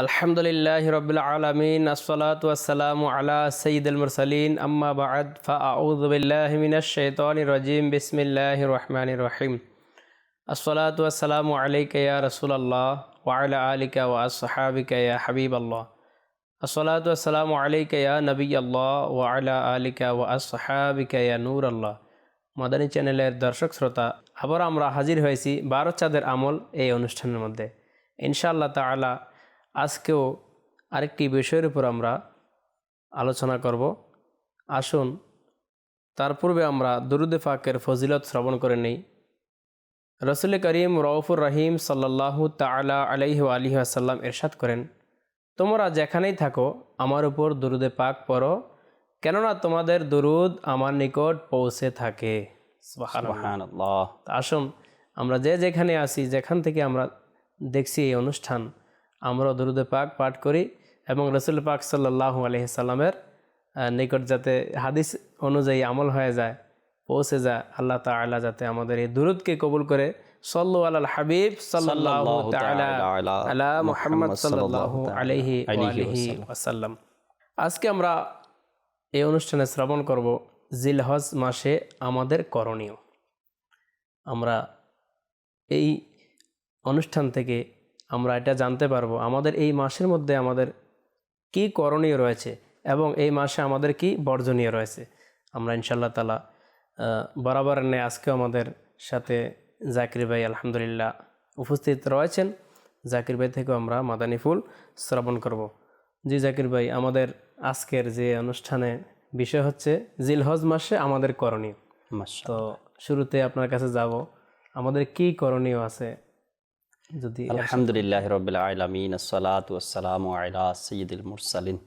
আলহামদুলিল্লাহ রবিল আলমিন, আসসালাতু আসসালামু আলা সঈদুল মুরসালিন, আম্মা বাদ ফাউদ্দিল্লাহমিনশৈতানি রজিম বিসমিল্লাহ রহমান রহিম। আসসালাতু আসসালামু আলাইকা ইয়া রসুলাল্লাহ ওয়ালা আলিকা ওয়া আসহাবিকা ইয়া হাবিব আল্লাহ আসসালাতু আসসালামু আলাইকা ইয়া নবী আল্লাহ ওয়ালা আলিকা ওয়া আসহাবিকা ইয়া নূর আল্লাহ মাদানী চ্যানেলের দর্শক শ্রোতা আবার আমরা হাজির হয়েছি বারো চাঁদের আমল এই অনুষ্ঠানের মধ্যে। ইনশাআল্লাহ তাআলা আজকেও আরেকটি বিষয়ের উপর আমরা আলোচনা করব। আসুন তার পূর্বে আমরা দুরুদে ফাকের ফজিলত শ্রবণ করে নেই। রসুল করিম রউফুর রহিম সাল্লাল্লাহু তালা আলাইহি আলিহি আসাল্লাম এরশাদ করেন তোমরা যেখানেই থাকো আমার উপর দুরুদে পাক পড়ো কেননা তোমাদের দুরুদ আমার নিকট পৌঁছে থাকে। আসুন আমরা যে যেখানে আসি যেখান থেকে আমরা দেখছি এই অনুষ্ঠান আমরা দরুদে পাক পাঠ করি এবং রসুল পাক সাল্লাহ আলহিসাল্লামের নিকট যাতে হাদিস অনুযায়ী আমল হয়ে যায় পৌঁছে যায় আল্লাহ তাআলা যাতে আমাদের এই দুরুদকে কবুল করে। সল্লু আল হাবিব সাল্লাহ সাল্লাল্লাহু তাআলা তাআলা আলা আলা মুহাম্মদ মুহাম্মদ সাল্লাল্লাহু সাল্লাল্লাহু আলাইহি আলাইহি আলিহি ওয়াসাল্লাম। আজকে আমরা এই অনুষ্ঠানে শ্রবণ করব জিলহজ মাসে আমাদের করণীয়। আমরা এই অনুষ্ঠান থেকে আমরা এটা জানতে পারব। আমাদের এই মাসের মধ্যে আমাদের কি করণীয় রয়েছে এবং এই মাসে আমাদের কি বর্জনীয় রয়েছে? আমরা ইনশাল্লাহ তালা বরাবর নেই আজকেও আমাদের সাথে জাকির ভাই আলহামদুলিল্লাহ উপস্থিত রয়েছেন। জাকির ভাই থেকেও আমরা মাদানী ফুল শ্রবণ করব। জি জাকির ভাই আমাদের আজকের যে অনুষ্ঠানে বিষয় হচ্ছে জিলহজ মাসে আমাদের করণীয়। তো শুরুতে আপনার কাছে যাব। আমাদের কি করণীয় আছে? যদি আলহামদুলিল্লাহ রবিল আলমিন আসসালামু আলা সৈয়দুল মুরসালিন।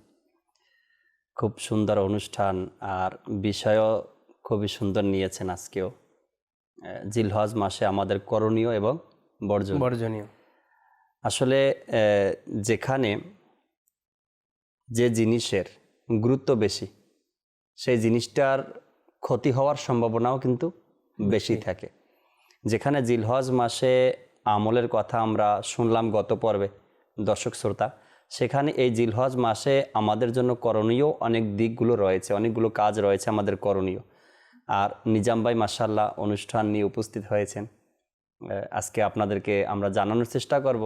খুব সুন্দর অনুষ্ঠান আর বিষয়ও খুবই সুন্দর নিয়েছেন আজকেও। জিলহজ মাসে আমাদের করণীয় এবং বর্জন বর্জনীয়। আসলে যেখানে যে জিনিসের গুরুত্ব বেশি সেই জিনিসটার ক্ষতি হওয়ার সম্ভাবনাও কিন্তু বেশি থাকে। যেখানে জিলহজ মাসে আমলের কথা আমরা শুনলাম গত পর্বে দর্শক শ্রোতা। সেখানে এই জিলহজ মাসে আমাদের জন্য করণীয় অনেক দিকগুলো রয়েছে অনেকগুলো কাজ রয়েছে আমাদের করণীয়। আর নিজাম ভাই মাসাল্লাহ অনুষ্ঠান নিয়ে উপস্থিত হয়েছেন। আজকে আপনাদেরকে আমরা জানানোর চেষ্টা করব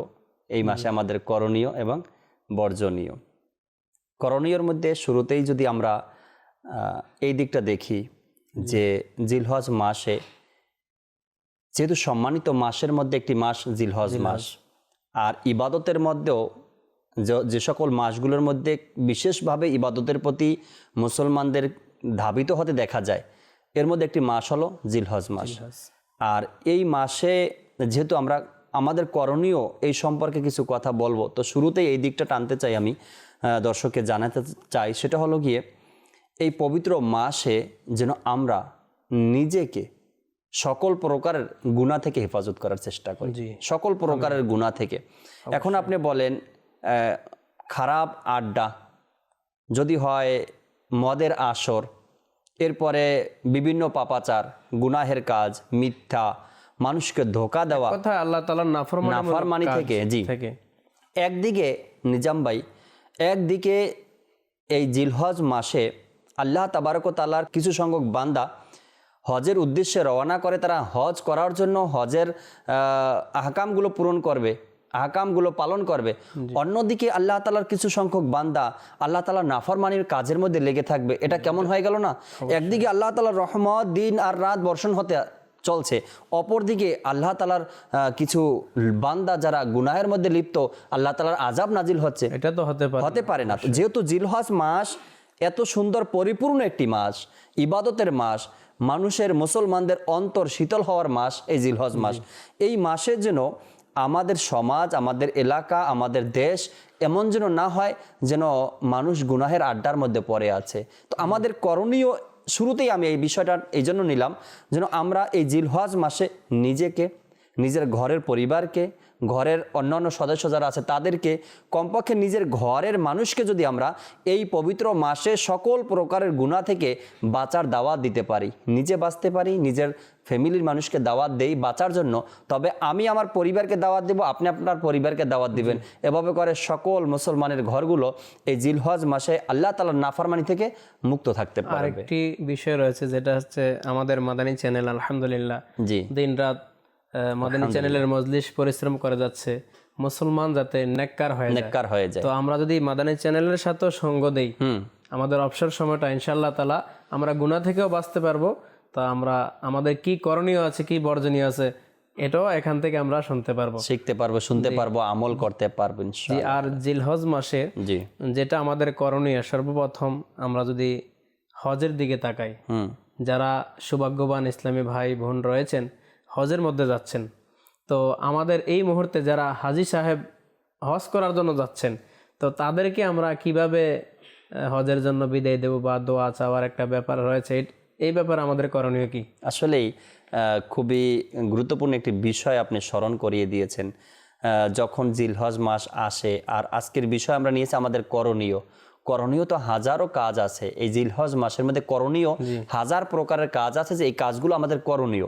এই মাসে আমাদের করণীয় এবং বর্জনীয়। করণীয়র মধ্যে শুরুতেই যদি আমরা এই দিকটা দেখি যে জিলহজ মাসে যেহেতু সম্মানিত মাসের মধ্যে একটি মাস জিলহজ মাস আর ইবাদতের মধ্যেও যে- সকল মাসগুলোর মধ্যে বিশেষভাবে ইবাদতের প্রতি মুসলমানদের ধাবিত হতে দেখা যায় এর মধ্যে একটি মাস হলো জিলহজ মাস। আর এই মাসে যেহেতু আমরা আমাদের করণীয় এই সম্পর্কে কিছু কথা বলব তো শুরুতেই এই দিকটা টানতে চাই আমি দর্শককে জানাতে চাই সেটা হলো গিয়ে এই পবিত্র মাসে যেন আমরা নিজেকে সকল প্রকারের গুণা থেকে হেফাজত করার চেষ্টা করি। সকল প্রকারের গুণা থেকে। এখন আপনি বলেন খারাপ আড্ডা যদি হয় মদের আসর এরপরে বিভিন্ন পাপাচার গুনাহের কাজ মিথ্যা মানুষকে ধোকা দেওয়া কথা আল্লাহ তালার নাফরমানি নাফরমানি থেকে জি। থেকে। একদিকে নিজাম ভাই একদিকে এই জিলহজ মাসে আল্লাহ তাবারকতালার কিছু সংখ্যক বান্দা হজের উদ্দেশ্যে রওনা করে তারা হজ করার জন্য হজের আহ, আহকামগুলো পূরণ করবে আহকামগুলো পালন করবে। অন্যদিকে আল্লাহ তালার কিছু সংখ্যক বান্দা আল্লাহ তালার নাফরমানির কাজের মধ্যে লেগে থাকবে। এটা কেমন হয়ে গেল না? একদিকে আল্লাহ তালার রহমত দিন আর রাত বর্ষণ হতে চলছে। অপরদিকে আল্লাহ তালার কিছু বান্দা যারা গুনাহের মধ্যে লিপ্ত আল্লাহ তালার আজাব নাজিল হচ্ছে। এটা তো হতে পারে হতে পারে না। যেহেতু জিলহজ মাস এত সুন্দর পরিপূর্ণ একটি মাস ইবাদতের মাস মানুষের মুসলমানদের অন্তর শীতল হওয়ার মাস এই জিলহজ মাস। এই মাসে যেন আমাদের সমাজ আমাদের এলাকা আমাদের দেশ এমন যেন না হয় যেন মানুষ গুনাহের আড্ডার মধ্যে পড়ে আছে। তো আমাদের করণীয় শুরুতেই আমি এই বিষয়টা এই জন্য নিলাম যেন আমরা এই জিলহজ মাসে নিজেকে নিজের ঘরের পরিবারকে ঘরের অন্যান্য সদস্য যারা আছে তাদেরকে কমপক্ষে নিজের ঘরের মানুষকে যদি আমরা এই পবিত্র মাসে সকল প্রকারের গুণা থেকে বাঁচার দাওয়াত দিতে পারি নিজে বাঁচতে পারি নিজের ফ্যামিলির মানুষকে দাওয়াত দেই বাঁচার জন্য তবে আমি আমার পরিবারকে দাওয়াত দেব আপনি আপনার পরিবারকে দাওয়াত দিবেন। এভাবে করে সকল মুসলমানের ঘরগুলো এই জিলহজ মাসে আল্লাহ তালার নাফরমানি থেকে মুক্ত থাকতে পারে আরেকটি বিষয় রয়েছে যেটা হচ্ছে আমাদের মাদানী চ্যানেল আলহামদুলিল্লাহ। জি। দিন রাত মাদানী চ্যানেলের মজলিস পরিশ্রম করে যাচ্ছে। মুসলমান যাতে নেককার হয়ে নেককার হয়ে যায়। তো আমরা যদি মাদানী চ্যানেলের সাথেও সঙ্গ দেই হুম। আমাদের অবসর সময়টা ইনশাল্লাহ তালা আমরা গুণা থেকেও বাঁচতে পারব। তা আমরা আমাদের কি করণীয় আছে কি বর্জনীয় আছে এটাও এখান থেকে আমরা শুনতে পারব। শিখতে পারব শুনতে পারব আমল করতে পারব ইনশাআল্লাহ। আর জিলহজ মাসে জি। যেটা আমাদের করণীয় সর্বপ্রথম আমরা যদি হজের দিকে তাকাই হুম। যারা সৌভাগ্যবান ইসলামী ভাই বোন রয়েছেন হজের মধ্যে যাচ্ছেন। তো আমাদের এই মুহূর্তে যারা হাজি সাহেব হজ করার জন্য যাচ্ছেন তো তাদেরকে আমরা কীভাবে হজের জন্য বিদায় দেব বা দোয়া চাওয়ার একটা ব্যাপার রয়েছে এই- ব্যাপারে আমাদের করণীয় কি? আসলেই খুবই গুরুত্বপূর্ণ একটি বিষয় আপনি স্মরণ করিয়ে দিয়েছেন। যখন জিলহজ মাস আসে আর আজকের বিষয় আমরা নিয়েছি আমাদের করণীয়। করণীয় তো হাজারো কাজ আছে। এই জিলহজ মাসের মধ্যে করণীয় হাজার প্রকারের কাজ আছে যে এই কাজগুলো আমাদের করণীয়।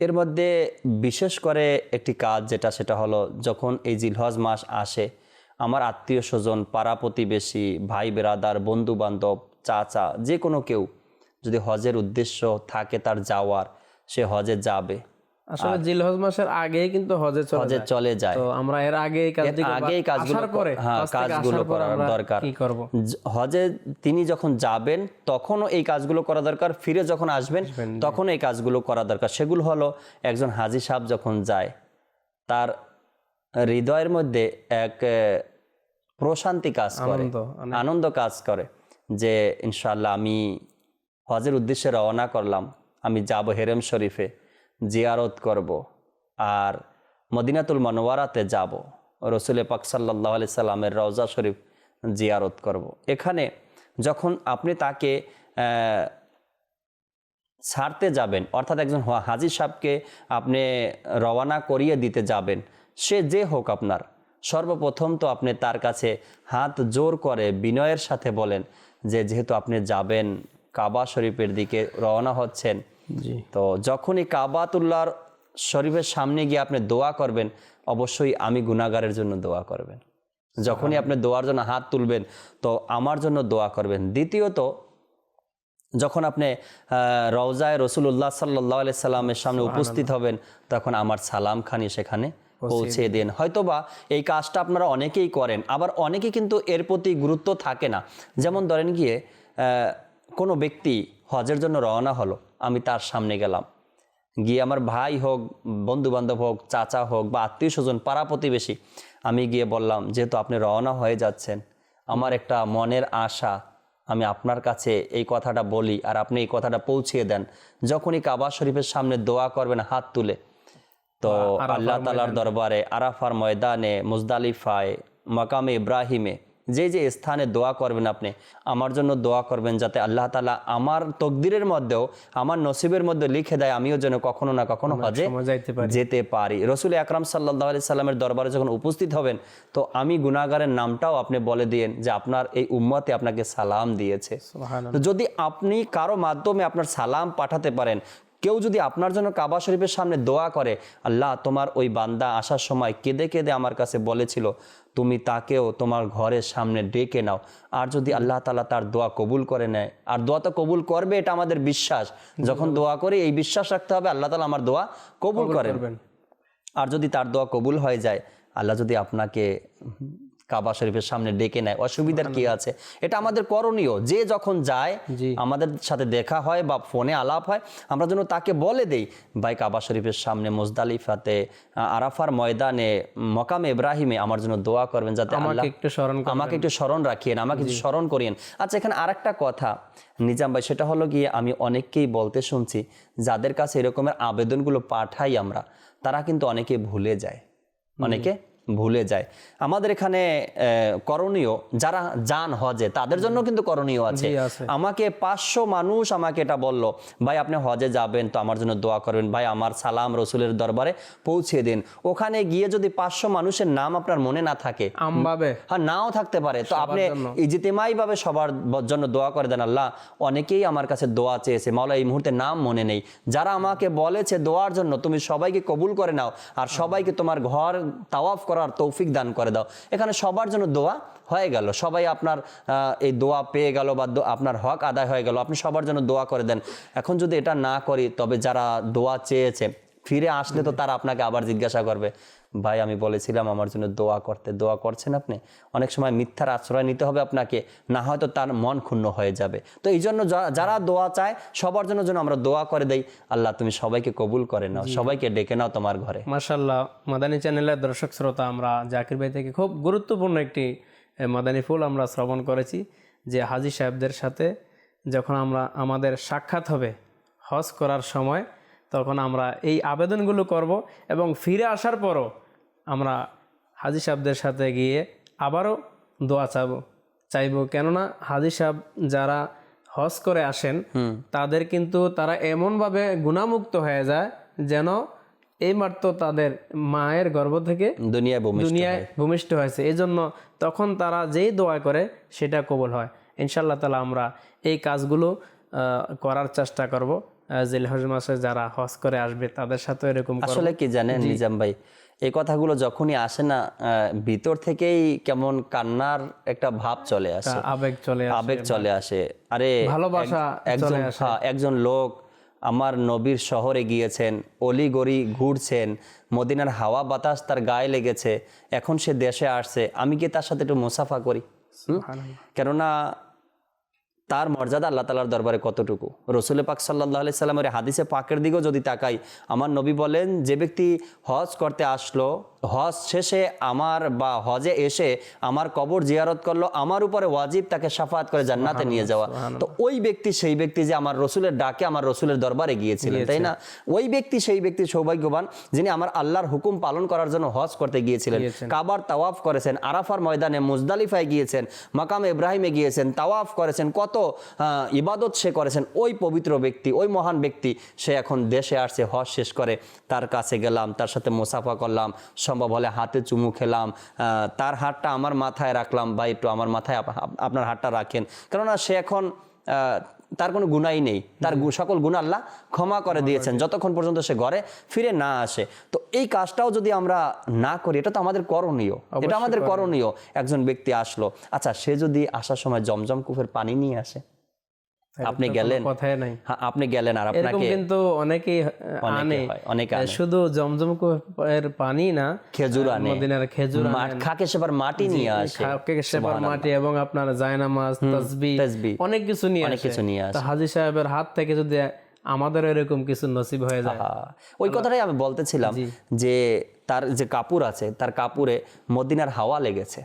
এর মধ্যে বিশেষ করে একটি কাজ যেটা, সেটা হলো যখন এই জিলহজ মাস আসে, আমার আত্মীয় স্বজন, পাড়া প্রতিবেশী, ভাই বেরাদার, বন্ধু বান্ধব, চাচা, যে কোনো কেউ যদি হজের উদ্দেশ্য থাকে তার যাওয়ার, সে হজে যাবে। আসলে জিলহজ মাসের আগেই কিন্তু হজে চলে হজে চলে যায়। তো আমরা এর আগে এই আগে এই কাজগুলো হ্যাঁ, কাজগুলো করার দরকার। কি করব? হজে তিনি যখন যাবেন তখনও এই কাজগুলো করা দরকার। ফিরে যখন আসবেন তখন এই কাজগুলো করা দরকার। সেগুলো হলো একজন হাজি সাহেব যখন যায় তার হৃদয়ের মধ্যে এক প্রশান্তি কাজ করে আনন্দ, আনন্দ কাজ করে যে ইনশাল্লাহ আমি হজের উদ্দেশ্যে রওনা করলাম। আমি যাব হেরেম শরীফে। জিয়ারত করব আর মদিনাতুল মানোয়ারাতে যাব রসুল পাক সাল্লাহ আলি সাল্লামের রওজা শরীফ জিয়ারত করব। এখানে যখন আপনি তাকে ছাড়তে যাবেন, অর্থাৎ একজন হাজির হাজি সাহেবকে আপনি রওয়ানা করিয়ে দিতে যাবেন, সে যে হোক আপনার, সর্বপ্রথম তো আপনি তার কাছে হাত জোর করে বিনয়ের সাথে বলেন যে, যেহেতু আপনি যাবেন কাবা শরীফের দিকে রওনা হচ্ছেন তো যখনই কাবাতুল্লাহর শরীফের সামনে গিয়ে আপনি দোয়া করবেন অবশ্যই আমি গুনাগারের জন্য দোয়া করবেন। যখনই আপনি দোয়ার জন্য হাত তুলবেন তো আমার জন্য দোয়া করবেন। দ্বিতীয়ত যখন আপনি রওজায় রসুল্লাহ সাল্লাহ সাল্লামের সামনে উপস্থিত হবেন তখন আমার সালাম খানি সেখানে পৌঁছে দেন। হয়তোবা এই কাজটা আপনারা অনেকেই করেন আবার অনেকে কিন্তু এর প্রতি গুরুত্ব থাকে না। যেমন ধরেন গিয়ে কোনো ব্যক্তি হজের জন্য রওনা হলো। আমি তার সামনে গেলাম। গিয়ে আমার ভাই হোক বন্ধু বান্ধব হোক চাচা হোক বা আত্মীয় স্বজন পাড়া প্রতিবেশী আমি গিয়ে বললাম যেহেতু আপনি রওনা হয়ে যাচ্ছেন আমার একটা মনের আশা আমি আপনার কাছে এই কথাটা বলি আর আপনি এই কথাটা পৌঁছিয়ে দেন। যখনই কাবা শরীফের সামনে দোয়া করবেন হাত তুলে। তো আল্লাহ তালার দরবারে আরাফার ময়দানে মুজদালিফায় মাকামে ইব্রাহিমে যে যে স্থানে দোয়া করবেন আপনি আমার জন্য দোয়া করবেন যাতে আল্লাহ তালা আমার তকদিরের মধ্যেও আমার নসিবের মধ্যে লিখে দেয় আমিও যেন কখনো না কখনো হজে যেতে পারি। রসুল আকরাম সাল্লাহ আলি সাল্লামের দরবারে যখন উপস্থিত হবেন তো আমি গুনাগারের নামটাও আপনি বলে দিয়েন যে আপনার এই উম্মতে আপনাকে সালাম দিয়েছে। তো যদি আপনি কারও মাধ্যমে আপনার সালাম পাঠাতে পারেন কেউ যদি আপনার জন্য কাবা শরীফের সামনে দোয়া করে আল্লাহ তোমার ওই বান্দা আসার সময় কেঁদে কেঁদে আমার কাছে বলেছিল তুমি তাকেও তোমার ঘরের সামনে ডেকে নাও। আর যদি আল্লাহ তালা তার দোয়া কবুল করে নেয় আর দোয়া তো কবুল করবে এটা আমাদের বিশ্বাস। যখন দোয়া করি এই বিশ্বাস রাখতে হবে আল্লাহ তালা আমার দোয়া কবুল করেন। আর যদি তার দোয়া কবুল হয়ে যায় আল্লাহ যদি আপনাকে কাবা শরীফের সামনে ডেকে নেয়। অসুবিধার কি আছে? এটা আমাদের করণীয়। যে যখন যায় আমাদের সাথে দেখা হয় বা ফোনে আলাপ হয় আমরা যেন তাকে বলে দেই ভাই কাবা শরীফের সামনে মুজদালিফাতে আরাফার ময়দানে মকামে ইব্রাহিমে আমার জন্য দোয়া করবেন যাতে আমাকে একটু স্মরণ। আমাকে একটু স্মরণ রাখিয়েন আমাকে একটু স্মরণ করিয়েন। আচ্ছা এখানে আরেকটা কথা। নিজাম ভাই সেটা হলো গিয়ে আমি অনেককেই বলতে শুনছি যাদের কাছে এরকমের আবেদনগুলো পাঠাই আমরা তারা কিন্তু অনেকে ভুলে যায়। অনেকে ভুলে যায়। আমাদের এখানে করণীয় যারা যান হজে তাদের জন্য কিন্তু করণীয় আছে। আমাকে পাঁচশো মানুষ আমাকে এটা বলল ভাই আপনি হজে যাবেন তো আমার জন্য দোয়া করবেন। ভাই আমার সালাম রসুলের দরবারে পৌঁছে দিন। ওখানে গিয়ে যদি পাঁচশো মানুষের নাম আপনার মনে না থাকে হ্যাঁ নাও থাকতে পারে। তো আপনি ইজিতেমাই ভাবে সবার জন্য দোয়া করে দেন আল্লাহ অনেকেই আমার কাছে দোয়া চেয়েছে। মাওলা এই মুহূর্তে নাম মনে নেই। যারা আমাকে বলেছে দোয়ার জন্য তুমি সবাইকে কবুল করে নাও। আর সবাইকে তোমার ঘর তাওয়াফ করার তৌফিক দান করে দাও। এখানে সবার জন্য দোয়া হয়ে গেল। সবাই আপনার এই দোয়া পেয়ে গেল বা আপনার হক আদায় হয়ে গেল, আপনি সবার জন্য দোয়া করে দেন। এখন যদি এটা না করি, তবে যারা দোয়া চেয়েছে, ফিরে আসলে তো তারা আপনাকে আবার জিজ্ঞাসা করবে। ভাই আমি বলেছিলাম আমার জন্য দোয়া করতে দোয়া করছেন আপনি? অনেক সময় মিথ্যার আশ্রয় নিতে হবে আপনাকে না হয়তো তার মন ক্ষুণ্ণ হয়ে যাবে। তো এই জন্য যা- যারা দোয়া চায় সবার জন্য যেন আমরা দোয়া করে দেই। আল্লাহ তুমি সবাইকে কবুল করে নাও সবাইকে ডেকে নাও তোমার ঘরে। মাশাল্লাহ মাদানী চ্যানেলের দর্শক শ্রোতা আমরা জাকির ভাই থেকে খুব গুরুত্বপূর্ণ একটি মাদানী ফুল আমরা শ্রবণ করেছি যে হাজি সাহেবদের সাথে যখন আমরা আমাদের সাক্ষাৎ হবে হজ করার সময় তখন আমরা এই আবেদনগুলো করব এবং ফিরে আসার পরও আমরা হাজি সাহেবদের সাথে গিয়ে আবারও দোয়া চাবো চাইব। কেননা হাজি সাহেব যারা হজ করে আসেন তাদের কিন্তু তারা এমনভাবে গুণামুক্ত হয়ে যায় যেন এইমাত্র তাদের মায়ের গর্ভ থেকে দুনিয়ায় দুনিয়ায় ভূমিষ্ঠ হয়েছে। এই জন্য তখন তারা যেই দোয়া করে সেটা কবল হয়। ইনশাল্লাহ তালা আমরা এই কাজগুলো করার চেষ্টা করব। জিলহজ মাসে যারা হজ করে আসবে তাদের সাথে এরকম আসলে কি জানেন নিজাম ভাই এই কথাগুলো যখনই আসে না ভিতর থেকেই কেমন কান্নার একটা ভাব চলে আসে। আবেগ চলে আবেগ চলে আসে। আরে ভালোবাসা একজন হ্যাঁ, একজন লোক আমার নবীর শহরে গিয়েছেন অলি গড়ি ঘুরছেন মদিনার হাওয়া বাতাস তার গায়ে লেগেছে এখন সে দেশে আসছে আমি কি তার সাথে একটু মুসাফা করি? কেননা তার মর্যাদা আল্লাহ তালার দরবারে কতটুকু? রসুল পাক সাল্লাহ আলি সাল্লামের হাদিসে পাকের দিকেও যদি তাকাই, আমার নবী বলেন, যে ব্যক্তি হজ করতে আসলো হজ শেষে আমার বা হজে এসে আমার কবর জিয়ারত করল আমার উপরে ওয়াজিব তাকে সাফাত করে জান্নাতে নিয়ে যাওয়া। তো ওই ব্যক্তি সেই ব্যক্তি যে আমার রসুলের ডাকে আমার রসুলের দরবারে গিয়েছিলেন তাই না? ওই ব্যক্তি সেই ব্যক্তি সৌভাগ্যবান যিনি আমার আল্লাহর হুকুম পালন করার জন্য হজ করতে গিয়েছিলেন। কাবার তাওয়াফ করেছেন আরাফার ময়দানে মুজদালিফায় গিয়েছেন মাকাম ইব্রাহিমে গিয়েছেন তাওয়াফ করেছেন কত ইবাদত সে করেছেন। ওই পবিত্র ব্যক্তি ওই মহান ব্যক্তি সে এখন দেশে আসছে হজ শেষ করে তার কাছে গেলাম তার সাথে মুসাফা করলাম সম্ভব হলে হাতে চুমু খেলাম তার হাতটা আমার মাথায় রাখলাম বা একটু আমার মাথায় আপ- আপ- আপনার হাতটা রাখেন। কেননা সে এখন তার কোনো গুণাই নেই। তার সকল গুণ আল্লাহ ক্ষমা করে দিয়েছেন। যতক্ষণ পর্যন্ত সে ঘরে ফিরে না আসে। তো এই কাজটাও যদি আমরা না করি এটা তো আমাদের করণীয়। এটা আমাদের করণীয়। একজন ব্যক্তি আসলো আচ্ছা সে যদি আসার সময় জমজম কুফের পানি নিয়ে আসে? আপনি গেলেন। কথাই নাই। আপনি গেলেন আর আপনাকে কিন্তু অনেকেই অনেকে আনে। অনেকে শুধু জমজম এর পানি না খেজুর আনে। মদিনার খেজুর মাঠ খাকে সেবার মাটি নিয়ে আসে খাকে সেবার মাটি এবং আপনার জায়নামাজ তাসবিহ, অনেক কিছু নিয়ে অনেক কিছু নিয়ে আসে। হাজি সাহেবের হাত থেকে যদি আমাদের এরকম কিছু নসিব হয়ে যায় ওই কথাটাই আমি বলতেছিলাম যে তার যে কাপড় আছে তার কাপড়ে মদিনার হাওয়া লেগেছে।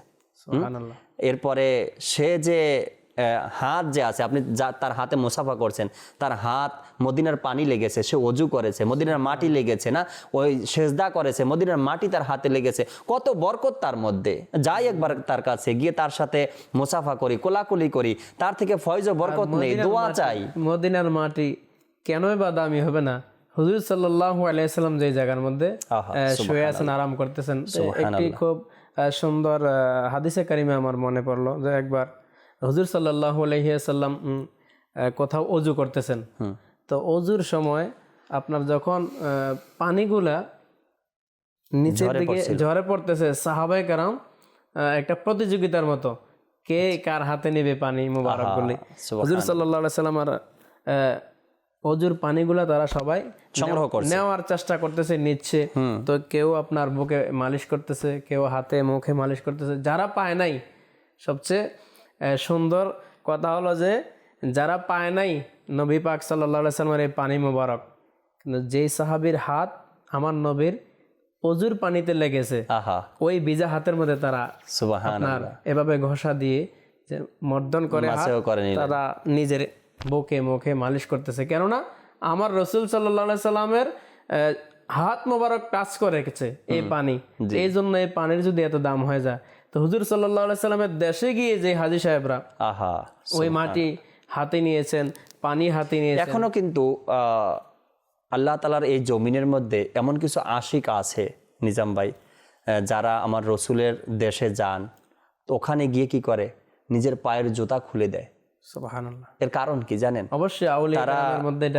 এরপরে সে যে হাত যে আছে আপনি যা তার হাতে মুসাফা করছেন তার হাত মদিনার পানি লেগেছে সে অজু করেছে মদিনার মাটি লেগেছে না? ওই সেজদা করেছে মদিনার মাটি তার হাতে লেগেছে। কত বরকত তার মধ্যে। যাই একবার তার কাছে গিয়ে তার সাথে মুসাফা করি কোলাকুলি করি তার থেকে ফয়জ ও বরকত নেই দোয়া চাই। মদিনার মাটি কেনই বা দামি হবে না? হুজুর সাল্লাহ আলাইসাল্লাম যে জায়গার মধ্যে শুয়ে আছেন আরাম করতেছেন একটি খুব সুন্দর হাদিসে কারিমে আমার মনে পড়ল যে একবার হুজুর সাল্লাহ আলহিয়াসাল্লাম কোথাও অজু করতেছেন। তো অজুর সময় আপনার যখন পানিগুলা নিচের দিকে ঝরে পড়তেছে সাহাবাই কারাম একটা প্রতিযোগিতার মতো কে কার হাতে নেবে পানি মুবারক গুলি হুজুর সাল্লাহ সাল্লাম আর অজুর পানিগুলা তারা সবাই সংগ্রহ করছে। নেওয়ার চেষ্টা করতেছে নিচ্ছে। তো কেউ আপনার বুকে মালিশ করতেছে কেউ হাতে মুখে মালিশ করতেছে। যারা পায় নাই সবচেয়ে সুন্দর কথা হলো যে যারা পায় নাই নবী পাক সাল্লাহ সাল্লামের এই পানি মুবারক কিন্তু যেই সাহাবীর হাত আমার নবীর অজুর পানিতে লেগেছে আহা। ওই ভিজা হাতের মধ্যে তারা আপনার এভাবে ঘষা দিয়ে যে মর্দন করে। তারা নিজের বুকে মুখে মালিশ করতেছে। কেননা আমার রসুল সাল্লাহ সাল্লামের আহ, হাত মোবারক টাচ করে রেখেছে এই পানি। এই জন্য এই পানির যদি এত দাম হয়ে যায় তো হুজুর সাল্লাহ সাল্লামের দেশে গিয়ে যে হাজি সাহেবরা আহা ওই মাটি হাতে নিয়েছেন পানি হাতে নিয়ে এখনও কিন্তু আহ, আল্লাহ তালার এই জমিনের মধ্যে এমন কিছু আশিক আছে নিজাম ভাই যারা আমার রসুলের দেশে যান তো ওখানে গিয়ে কি করে? নিজের পায়ের জুতা খুলে দেয়। এর কারণ কি জানেন? অবশ্যই তারা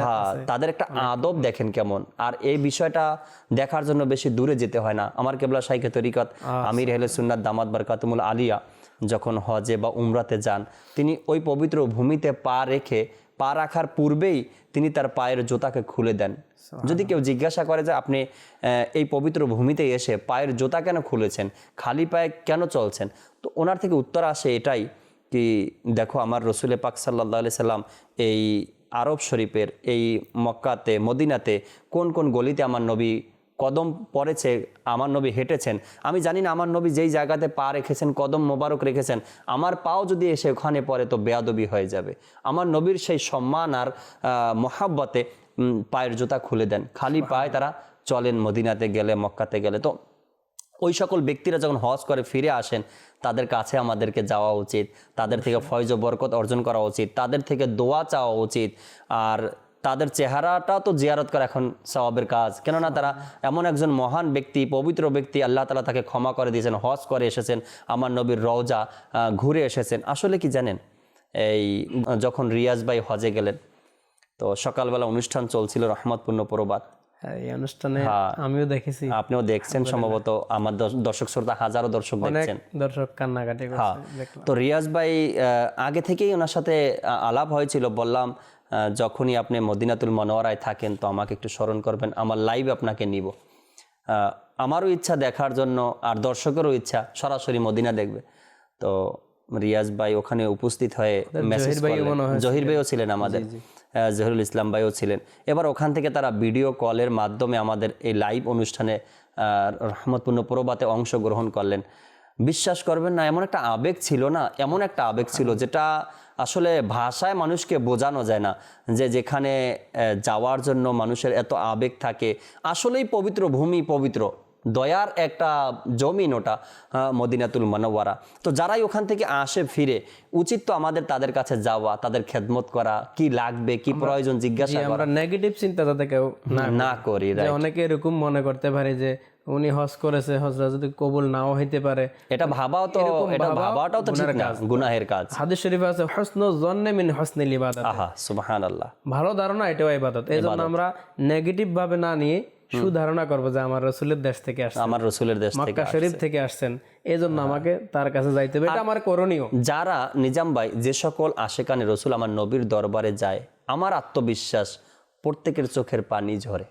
হ্যাঁ। তাদের একটা আদব দেখেন কেমন। আর এই বিষয়টা দেখার জন্য বেশি দূরে যেতে হয় না। আমার কেবলা শাইখে তরিকত আমির হেলে সুন্নাত দামাত বারকাতুমুল আলিয়া যখন হজে বা উমরাতে যান তিনি ওই পবিত্র ভূমিতে পা রেখে পা রাখার পূর্বেই তিনি তার পায়ের জোতাকে খুলে দেন। যদি কেউ জিজ্ঞাসা করে যে আপনি এই পবিত্র ভূমিতে এসে পায়ের জোতা কেন খুলেছেন? খালি পায়ে কেন চলছেন? তো ওনার থেকে উত্তর আসে এটাই কি দেখো আমার রসুলে পাক সাল্লাহ আলি সাল্লাম এই আরব শরীফের এই মক্কাতে মদিনাতে কোন কোন গলিতে আমার নবী কদম পড়েছে আমার নবী হেঁটেছেন? আমি জানি না আমার নবী যেই জায়গাতে পা রেখেছেন কদম মোবারক রেখেছেন আমার পাও যদি এসে ওখানে পড়ে তো বেয়াদবি হয়ে যাবে। আমার নবীর সেই সম্মান আর মহাব্বতে পায়ের জুতা খুলে দেন। খালি পায়ে তারা চলেন মদিনাতে গেলে মক্কাতে গেলে। তো ওই সকল ব্যক্তিরা যখন হজ করে, ফিরে আসেন, তাদের কাছে আমাদেরকে যাওয়া উচিত। তাদের থেকে ফয়জ বরকত অর্জন করা উচিত। তাদের থেকে দোয়া চাওয়া উচিত। আর তাদের চেহারাটা তো জিয়ারত করা এখন সওয়াবের কাজ। কেননা তারা এমন একজন মহান ব্যক্তি, পবিত্র ব্যক্তি, আল্লাহ তালা তাকে ক্ষমা করে দিয়েছেন, হজ করে এসেছেন, আমার নবীর রওজা ঘুরে এসেছেন। আসলে কি জানেন? এই যখন রিয়াজ ভাই হজে গেলেন, তো সকালবেলা অনুষ্ঠান চলছিল রহমতপূর্ণ প্রবাদ। এই অনুষ্ঠানে হ্যাঁ। আমিও দেখেছি। আপনিও দেখছেন সম্ভবত আমার দর্শক শ্রোতা হাজারো দর্শক দেখছেন। দর্শক কান্নাকাটি হ্যাঁ তো রিয়াজ ভাই আগে থেকেই ওনার সাথে আলাপ হয়েছিল বললাম যখনই আপনি মদিনাতুল মনোয়ারায় থাকেন তো আমাকে একটু স্মরণ করবেন আমার লাইভ আপনাকে নিব। আমারও ইচ্ছা দেখার জন্য আর দর্শকেরও ইচ্ছা সরাসরি মদিনা দেখবে। তো রিয়াজ ভাই ওখানে উপস্থিত হয়ে মেসেজ জহির ভাইও ছিলেন। আমাদের। জহিরুল ইসলাম ভাইও ছিলেন। এবার ওখান থেকে তারা ভিডিও কলের মাধ্যমে আমাদের এই লাইভ অনুষ্ঠানে রহমতপূর্ণ প্রবাতে অংশগ্রহণ করলেন। বিশ্বাস করবেন না, এমন একটা আবেগ ছিল না, এমন একটা আবেগ ছিল যেটা আসলে ভাষায় মানুষকে বোঝানো যায় না, যে যেখানে যাওয়ার জন্য মানুষের এত আবেগ থাকে। আসলেই পবিত্র, ভূমি পবিত্র। দয়ার একটা জমিন ওটা মদিনাতুল মানওয়ারা তো যারাই ওখান থেকে আসে ফিরে উচিত তো আমাদের তাদের কাছে যাওয়া তাদের খেদমত করা কি লাগবে কি প্রয়োজন জিজ্ঞাসা আমরা নেগেটিভ চিন্তা যাতে কেউ না করি। অনেকে এরকম মনে করতে পারে যে উনি হজ করেছে হজরা যদি কবুল নাও হইতে পারে। এটা ভাবাও তো এটা ভাবাটাও তো ঠিক না গুনাহের কাজ। হাদিস শরীফে আছে হসন জন্নে মিন হসনিল ইবাদত আহা সুবাহান আল্লাহ ভালো ধারণা এটাও ইবাদত। এই জন্য আমরা নেগেটিভ ভাবে না নিয়ে সুধারণা করব যে আমার রসুলের দেশ থেকে আসছে। আমার রসুলের দেশ থেকে মক্কা শরীফ থেকে আসছেন। এই জন্য আমাকে তার কাছে যাইতে হবে। এটা আমার করণীয়। যারা নিজাম ভাই যে সকল আশেকানে রসুল আমার নবীর দরবারে যায় আমার আত্মবিশ্বাস প্রত্যেকের চোখের পানি ঝরে।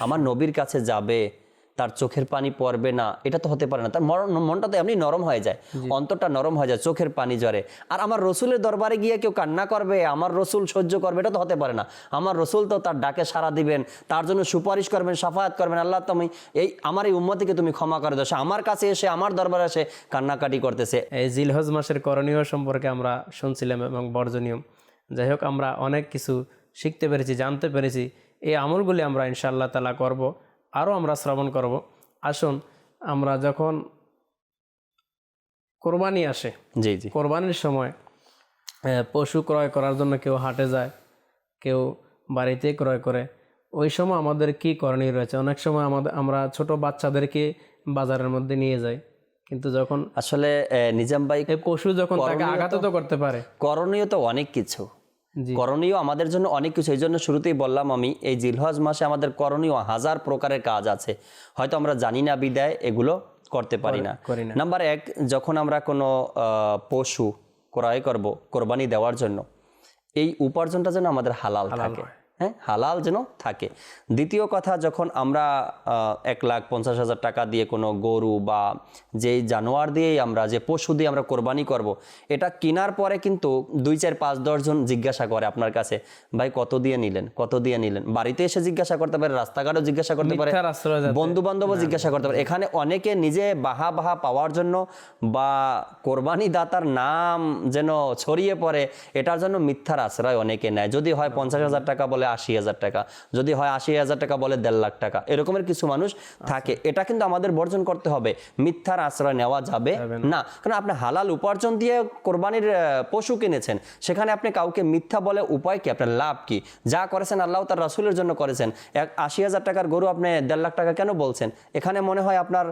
আমার নবীর কাছে যাবে তার চোখের পানি পড়বে না। এটা তো হতে পারে না। তার মনটা তো এমনি নরম হয়ে যায়। অন্তরটা নরম হয়ে যায় চোখের পানি জ্বরে। আর আমার রসুলের দরবারে গিয়ে কেউ কান্না করবে আমার রসুল সহ্য করবে এটা তো হতে পারে না। আমার রসুল তো তার ডাকে সাড়া দিবেন তার জন্য সুপারিশ করবেন সাফায়াত করবেন। আল্লাহ তুমি এই আমার এই উম্মতিকে তুমি ক্ষমা করে দাও। আমার কাছে এসে আমার দরবারে এসে কান্নাকাটি করতেছে। এই জিলহজ মাসের করণীয় সম্পর্কে আমরা শুনছিলাম এবং বর্জনীয়। যাই হোক আমরা অনেক কিছু শিখতে পেরেছি জানতে পেরেছি। এই আমলগুলি আমরা ইনশাআল্লাহ তালা করব। আরও আমরা শ্রবণ করব। আসুন আমরা যখন কোরবানি আসে জি জি। কোরবানির সময় পশু ক্রয় করার জন্য কেউ হাটে যায় কেউ বাড়িতে ক্রয় করে ওই সময় আমাদের কি করণীয় রয়েছে? অনেক সময় আমাদের আমরা ছোট বাচ্চাদেরকে বাজারের মধ্যে নিয়ে যাই কিন্তু যখন আসলে নিজাম ভাই পশু যখন তাকে আঘাত তো করতে পারে। করণীয় তো অনেক কিছু। করণীয় আমাদের জন্য অনেক কিছু এই জন্য শুরুতেই বললাম আমি এই জিলহজ মাসে আমাদের করণীয় হাজার প্রকারের কাজ আছে। হয়তো আমরা জানি না বিদায় এগুলো করতে পারি না। নাম্বার এক যখন আমরা কোনো আহ, পশু ক্রয় করব কোরবানি দেওয়ার জন্য এই উপার্জনটা যেন আমাদের হালাল থাকে। হ্যাঁ হালাল যেন থাকে। দ্বিতীয় কথা যখন আমরা এক লাখ পঞ্চাশ হাজার টাকা দিয়ে কোনো গরু বা যেই জানোয়ার দিয়েই আমরা যে পশু দিয়ে আমরা কোরবানি করব। এটা কেনার পরে কিন্তু দুই চার পাঁচ দশজন জিজ্ঞাসা করে আপনার কাছে ভাই কত দিয়ে নিলেন? কত দিয়ে নিলেন? বাড়িতে এসে জিজ্ঞাসা করতে পারে রাস্তাঘাটও জিজ্ঞাসা করতে পারে বন্ধু বান্ধবও জিজ্ঞাসা করতে পারে। এখানে অনেকে নিজে বাহা বাহা পাওয়ার জন্য বা কোরবানি দাতার নাম যেন ছড়িয়ে পড়ে এটার জন্য মিথ্যার আশ্রয় অনেকে নেয়। যদি হয় পঞ্চাশ হাজার টাকা বলে বলে আশি হাজার টাকা যদি হয় আশি হাজার টাকা বলে দেড় লাখ টাকা এরকমের কিছু মানুষ থাকে। এটা কিন্তু আমাদের বর্জন করতে হবে মিথ্যার আশ্রয় নেওয়া যাবে না। কারণ আপনি হালাল উপার্জন দিয়ে কোরবানির পশু কিনেছেন সেখানে আপনি কাউকে মিথ্যা বলে উপায় কি আপনার লাভ কি? যা করেছেন আল্লাহ তার রাসুলের জন্য করেছেন। এক আশি হাজার টাকার গরু আপনি দেড় লাখ টাকা কেন বলছেন? এখানে মনে হয় আপনার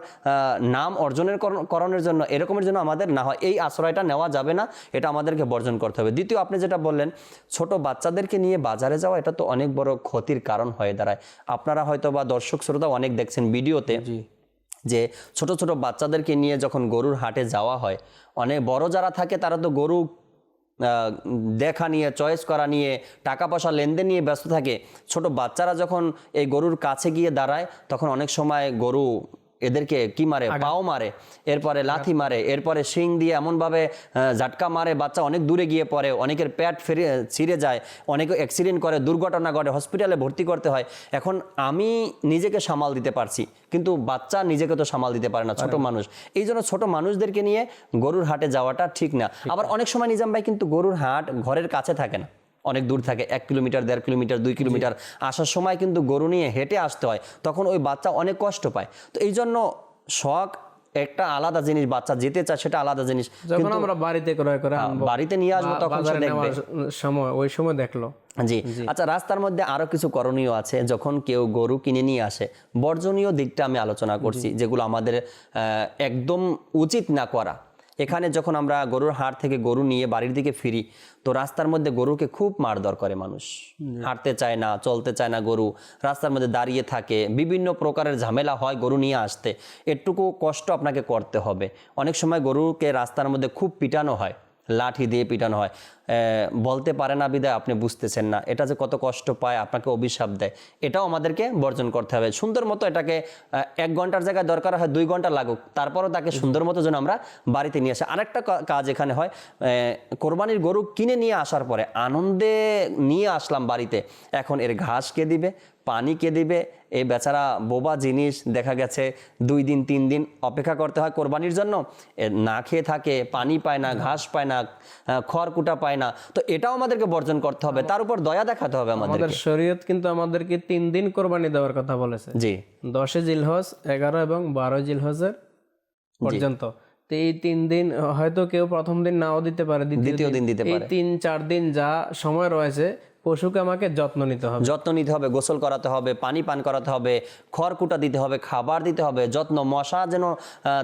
নাম অর্জনের করণের জন্য এরকমের জন্য আমাদের না হয়। এই আশ্রয়টা নেওয়া যাবে না এটা আমাদেরকে বর্জন করতে হবে। দ্বিতীয় আপনি যেটা বললেন ছোট বাচ্চাদেরকে নিয়ে বাজারে যাওয়া এটা তো অনেক বড় ক্ষতির কারণ হয়ে দাঁড়ায়। আপনারা হয়তো বা দর্শক শ্রোতা অনেক দেখছেন ভিডিওতে যে ছোট ছোট বাচ্চাদেরকে নিয়ে যখন গরুর হাটে যাওয়া হয় অনেক বড় যারা থাকে তারা তো গরু দেখা নিয়ে চয়েস করা নিয়ে টাকা পয়সা লেনদেন নিয়ে ব্যস্ত থাকে। ঝোট বাচ্চারা যখন এই গরুর কাছে গিয়ে দাঁড়ায় তখন অনেক সময় গরু এদেরকে কি মারে? পাও মারে এরপরে লাথি মারে এরপরে শিং দিয়ে এমনভাবে ঝাটকা মারে বাচ্চা অনেক দূরে গিয়ে পড়ে অনেকের প্যাট ফিরে ছিঁড়ে যায় অনেকে অ্যাক্সিডেন্ট করে দুর্ঘটনা ঘটে হসপিটালে ভর্তি করতে হয়। এখন আমি নিজেকে সামাল দিতে পারছি কিন্তু বাচ্চা নিজেকে তো সামাল দিতে পারে না ছোট মানুষ। এই জন্য ছোট মানুষদেরকে নিয়ে গরুর হাটে যাওয়াটা ঠিক না। আবার অনেক সময় নিজাম ভাই কিন্তু গরুর হাট ঘরের কাছে থাকে না। অনেক দূর থাকে এক কিলোমিটার দেড় কিলোমিটার দুই কিলোমিটার। আসার সময় কিন্তু গরু নিয়ে হেঁটে আসতে হয় তখন ওই বাচ্চা অনেক কষ্ট পায়। তো এই জন্য শখ একটা আলাদা জিনিস বাচ্চা যেতে চায় সেটা আলাদা জিনিস। যখন আমরা বাড়িতে ক্রয় করে বাড়িতে নিয়ে আসব তখন সে দেখবে। সময় ওই সময় দেখল। জি। আচ্ছা রাস্তার মধ্যে আরও কিছু করণীয় আছে যখন কেউ গরু কিনে নিয়ে আসে। বর্জনীয় দিকটা আমি আলোচনা করছি যেগুলো আমাদের আহ, একদম উচিত না করা। এখানে যখন আমরা গরুর হাড় থেকে গরু নিয়ে বাড়ির দিকে ফিরি তো রাস্তার মধ্যে গরুকে খুব মারধর করে মানুষ। হাঁটতে চায় না চলতে চায় না গরু রাস্তার মধ্যে দাঁড়িয়ে থাকে বিভিন্ন প্রকারের ঝামেলা হয় গরু নিয়ে আসতে। এটুকু কষ্ট আপনাকে করতে হবে। অনেক সময় গরুকে রাস্তার মধ্যে খুব পিটানো হয়। লাঠি দিয়ে পিটানো হয়। বলতে পারে না বিদায়, আপনি বুঝতেছেন না। এটা যে কত কষ্ট পায়, আপনাকে অভিশাপ দেয়, এটাও আমাদেরকে বর্জন করতে হবে। সুন্দর মতো এটাকে এক ঘণ্টার জায়গায় দরকার হয় দুই ঘণ্টা লাগুক, তারপরও তাকে সুন্দর মতো যেন আমরা বাড়িতে নিয়ে আসি। আরেকটা কাজ এখানে হয় কোরবানির গরু কিনে নিয়ে আসার পরে আনন্দে নিয়ে আসলাম বাড়িতে। এখন এর ঘাস কে দিবে? পানি কে দিবে? এই বেচারা বোবা জিনিস দেখা গেছে দুই দিন তিন দিন অপেক্ষা করতে হয় কোরবানির জন্য। না খেয়ে থাকে পানি পায় না ঘাস পায় না খড়কুটা পায় না। তো এটাও আমাদেরকে বর্জন করতে হবে। তার উপর দয়া দেখাতে হবে আমাদের শরীয়ত কিন্তু আমাদেরকে তিন দিন কোরবানি দেওয়ার কথা বলেছে। জি। দশে জিলহজ এগারো এবং বারো জিলহজের পর্যন্ত। এই তিন দিন হয়তো কেউ প্রথম দিন নাও দিতে পারে দ্বিতীয় দিন। দিতে এই তিন চার দিন যা সময় রয়েছে পশুকে আমাকে যত্ন নিতে হবে। যত্ন নিতে হবে গোসল করাতে হবে পানি পান করাতে হবে খড়কুটা দিতে হবে খাবার দিতে হবে যত্ন মশা যেন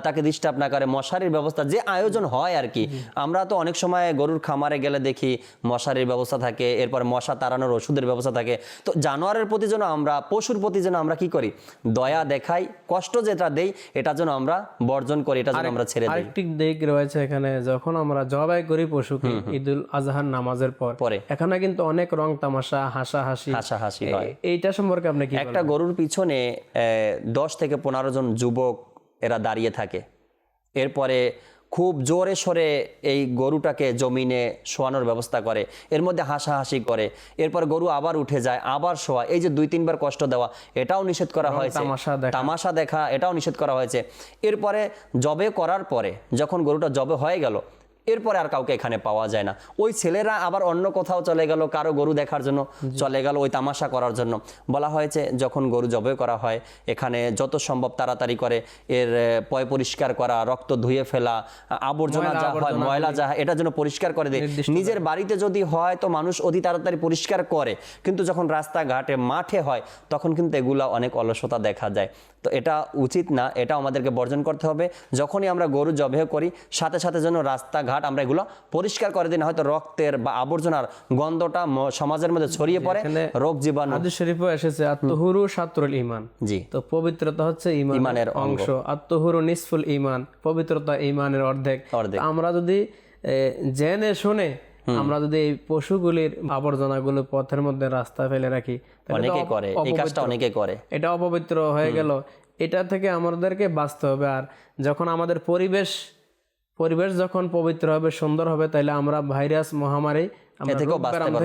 তাকে ডিস্টার্ব না করে মশারির ব্যবস্থা যে আয়োজন হয় আর কি। আমরা তো অনেক সময় গরুর খামারে গেলে দেখি মশারির ব্যবস্থা থাকে এরপর মশা তাড়ানোর ওষুধের ব্যবস্থা থাকে। তো জানোয়ারের প্রতি যেন আমরা পশুর প্রতি যেন আমরা কি করি? দয়া দেখাই কষ্ট যেটা দেই এটা যেন আমরা বর্জন করি এটা যেন আমরা ছেড়ে দিই। আরেকটি দিক রয়েছে এখানে যখন আমরা জবাই করি পশুকে ঈদুল আজহার নামাজের পর পরে। এখানে কিন্তু অনেক রং তামাশা হাসাহাসি। হাসাহাসি হয়। এইটা সম্পর্কে আপনি কি একটা গরুর পিছনে দশ থেকে পনেরো জন যুবক এরা দাঁড়িয়ে থাকে। এরপরে খুব জোরে সরে এই গরুটাকে জমিনে শোয়ানোর ব্যবস্থা করে। এর মধ্যে হাসাহাসি করে। এরপর গরু আবার উঠে যায় আবার শোয়া। এই যে দুই তিনবার কষ্ট দেওয়া এটাও নিষেধ করা হয়েছে। তামাশা দেখা এটাও নিষেধ করা হয়েছে। এরপরে জবে করার পরে যখন গরুটা জবে হয়ে গেল এরপরে আর কাউকে এখানে পাওয়া যায় না। ওই ছেলেরা আবার অন্য কোথাও চলে গেল কারও গরু দেখার জন্য চলে গেল ওই তামাশা করার জন্য। বলা হয়েছে যখন গরু জবে করা হয় এখানে যত সম্ভব তাড়াতাড়ি করে এর পয় পরিষ্কার করা রক্ত ধুয়ে ফেলা আবর্জনা যা হয় ময়লা যা এটা যেন পরিষ্কার করে দেয়। নিজের বাড়িতে যদি হয় তো মানুষ অতি তাড়াতাড়ি পরিষ্কার করে। কিন্তু যখন রাস্তাঘাটে মাঠে হয় তখন কিন্তু এগুলা অনেক অলসতা দেখা যায়। তো এটা উচিত না এটা আমাদেরকে বর্জন করতে হবে। যখনই আমরা গরু জবেহ করি সাথে সাথে যেন রাস্তাঘাট আমরা এগুলো পরিষ্কার করে দিই না হয়তো রক্তের বা আবর্জনার গন্ধটা সমাজের মধ্যে ছড়িয়ে পড়ে রোগ জীবাণু। হাদিস শরীফও এসেছে আত্মহুরু সাত্রুল ইমান জি। তো পবিত্রতা হচ্ছে ইমানের অংশ আত্মহুরু নিসফুল ইমান পবিত্রতা অর্ধেক। অর্ধেক। আমরা যদি জেনে শুনে আমরা যদি এই পশুগুলির আবর্জনাগুলো পথের মধ্যে রাস্তা ফেলে রাখি অনেকে করে এই কাজটা অনেকে করে। এটা অপবিত্র হয়ে গেল। এটা থেকে আমাদেরকে বাঁচতে হবে। আর যখন আমাদের পরিবেশ পরিবেশ যখন পবিত্র হবে সুন্দর হবে তাহলে আমরা ভাইরাস মহামারী আমরা থেকেও বাঁচতে পারব।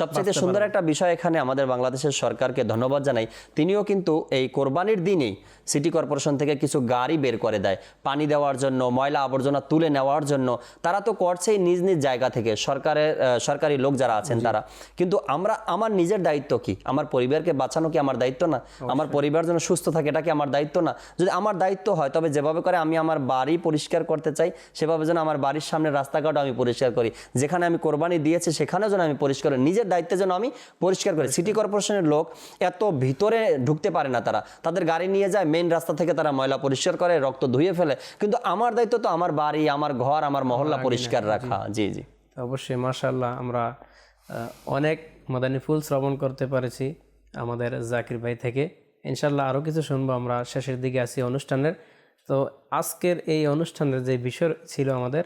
সবচেয়ে সুন্দর একটা বিষয় এখানে আমাদের বাংলাদেশের সরকারকে ধন্যবাদ জানাই। তিনিও কিন্তু এই কোরবানির দিনেই সিটি কর্পোরেশন থেকে কিছু গাড়ি বের করে দেয়। পানি দেওয়ার জন্য ময়লা আবর্জনা তুলে নেওয়ার জন্য। তারা তো করছেই নিজ নিজ জায়গা থেকে সরকারের সরকারি লোক যারা আছেন তারা। কিন্তু আমরা আমার নিজের দায়িত্ব কি? আমার পরিবারকে বাঁচানো কি আমার দায়িত্ব না? আমার পরিবার যেন সুস্থ থাকে এটা কি আমার দায়িত্ব না? যদি আমার দায়িত্ব হয় তবে যেভাবে করে আমি আমার বাড়ি পরিষ্কার করতে চাই সেভাবে যেন আমার বাড়ির সামনে রাস্তাঘাট আমি পরিষ্কার করি। যেখানে আমি কোরবানি দিয়েছি সেখানেও যেন আমি পরিষ্কার করি। নিজের দায়িত্বে যেন আমি পরিষ্কার করি। সিটি কর্পোরেশনের লোক এত ভিতরে ঢুকতে পারে না তারা। তাদের গাড়ি নিয়ে যায় মেইন রাস্তা থেকে তারা ময়লা পরিষ্কার করে রক্ত ধুয়ে ফেলে। কিন্তু আমার দায়িত্ব তো আমার বাড়ি আমার ঘর আমার মহল্লা পরিষ্কার রাখা। জি জি। অবশ্যই মাশাল্লাহ আমরা অনেক মাদানী ফুল শ্রবণ করতে পেরেছি আমাদের জাকির ভাই থেকে। ইনশাল্লাহ আরও কিছু শুনব আমরা। শেষের দিকে আছি অনুষ্ঠানের। তো আজকের এই অনুষ্ঠানের যে বিষয় ছিল আমাদের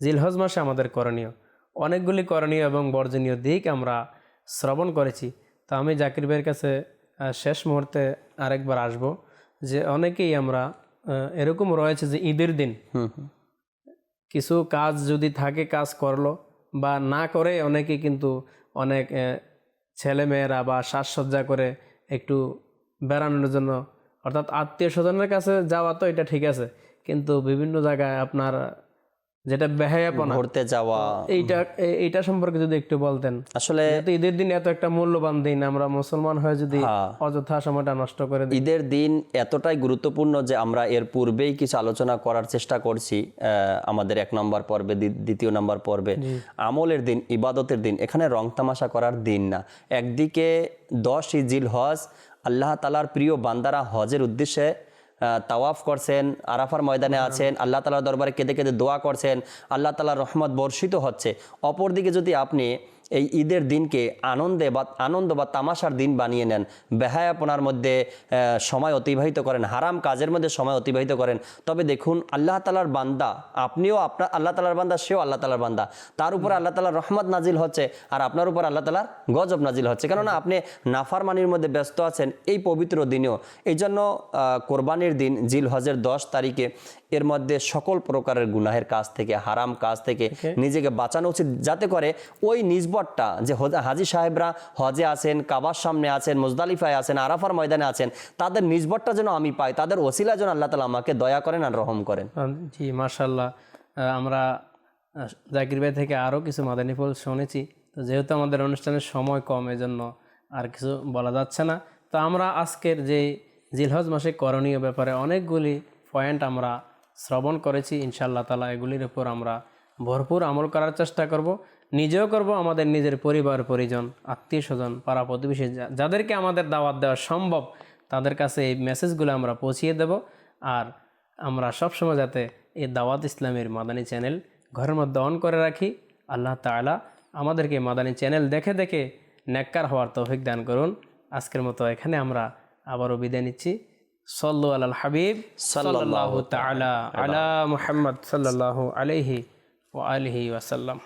জিলহজ মাসে আমাদের করণীয়। অনেকগুলি করণীয় এবং বর্জনীয় দিক আমরা শ্রবণ করেছি। তো আমি জাকির ভাইয়ের কাছে শেষ মুহূর্তে আরেকবার আসব যে অনেকেই আমরা এরকম রয়েছে যে ঈদের দিন কিছু কাজ যদি থাকে কাজ করল বা না করে অনেকে কিন্তু অনেক ছেলেমেয়েরা বা সাজসজ্জা করে একটু বেড়ানোর জন্য অর্থাৎ আত্মীয় স্বজনের কাছে যাওয়া তো এটা ঠিক আছে। কিন্তু বিভিন্ন জায়গায় আপনার যেটা বেহায়াপনা ঘুরতে যাওয়া। এইটা এইটা সম্পর্কে যদি একটু বলতেন। আসলে ঈদের দিন এত একটা মূল্যবান দিন আমরা মুসলমান হয়ে যদি হ্যাঁ। অযথা সময়টা নষ্ট করে দিই। ঈদের দিন এতটাই গুরুত্বপূর্ণ যে আমরা এর পূর্বেই কিছু আলোচনা করার চেষ্টা করছি আহ, আমাদের এক নম্বর পর্বে দ্বিতীয় নম্বর পর্বে। আমলের দিন ইবাদতের দিন এখানে রং তামাশা করার দিন না। একদিকে দশ ইজিল হজ আল্লাহ তালার প্রিয় বান্দারা হজের উদ্দেশ্যে তাওয়াফ করছেন আরাফার ময়দানে আছেন আল্লাহ তালার দরবারে কেঁদে কেঁদে দোয়া করছেন আল্লাহ তালার রহমত বর্ষিত হচ্ছে। অপরদিকে যদি আপনি এই ঈদের দিনকে আনন্দে বা আনন্দ বা তামাশার দিন বানিয়ে নেন। বেহায়াপনার মধ্যে সময় অতিবাহিত করেন। হারাম কাজের মধ্যে সময় অতিবাহিত করেন। তবে দেখুন আল্লাহ তালার বান্দা আপনিও আপনার আল্লাহ তালার বান্দা সেও আল্লাহ তালার বান্দা। তার উপর আল্লাহ তালার রহমত নাজিল হচ্ছে আর আপনার উপর আল্লাহ তালার গজব নাজিল হচ্ছে। কেননা আপনি নাফারমানির মধ্যে ব্যস্ত আছেন এই পবিত্র দিনেও। এই জন্য কোরবানির দিন জিল হজের দশ তারিখে এর মধ্যে সকল প্রকারের গুনাহের কাজ থেকে হারাম কাজ থেকে নিজেকে বাঁচানো উচিত। যাতে করে ওই নিজবরটা যে হজ- হাজি সাহেবরা হজে আছেন, কাবার সামনে আছেন, মুজদালিফায় আছেন, আরাফার ময়দানে আছেন, তাদের নিজবরটা যেন আমি পাই, তাদের ওসিলা যেন আল্লাহ তালা আমাকে দয়া করেন আর রহম করেন। জি মার্শাল্লাহ আমরা জাকির ভাই থেকে আরও কিছু মাদানী ফুল শুনেছি। তো যেহেতু আমাদের অনুষ্ঠানের সময় কম, এজন্য আর কিছু বলা যাচ্ছে না। তো আমরা আজকের যে জিলহজ মাসে করণীয় ব্যাপারে অনেকগুলি পয়েন্ট আমরা শ্রবণ করেছি, ইনশাআল্লাহ তালা এগুলির উপর আমরা ভরপুর আমল করার চেষ্টা করব। নিজেও করব, আমাদের নিজের পরিবার, পরিজন, আত্মীয় স্বজন, পাড়া প্রতিবেশী যাদেরকে আমাদের দাওয়াত দেওয়া সম্ভব, তাদের কাছে এই মেসেজগুলো আমরা পৌঁছিয়ে দেব। আর আমরা সবসময় যাতে এই দাওয়াত ইসলামের মাদানী চ্যানেল ঘরের মধ্যে অন করে রাখি। আল্লাহ তাআলা আমাদেরকে মাদানী চ্যানেল দেখে দেখে ন্যাক্কার হওয়ার তৌফিক দান করুন। আজকের মতো এখানে আমরা আবারও বিদায় নিচ্ছি। সল্লু আল হাবিব, সাল্লাল্লাহু তাআলা আলা মুহাম্মদ সাল্লাল্লাহু আলাইহি ও আলিহি ওয়াসাল্লাম।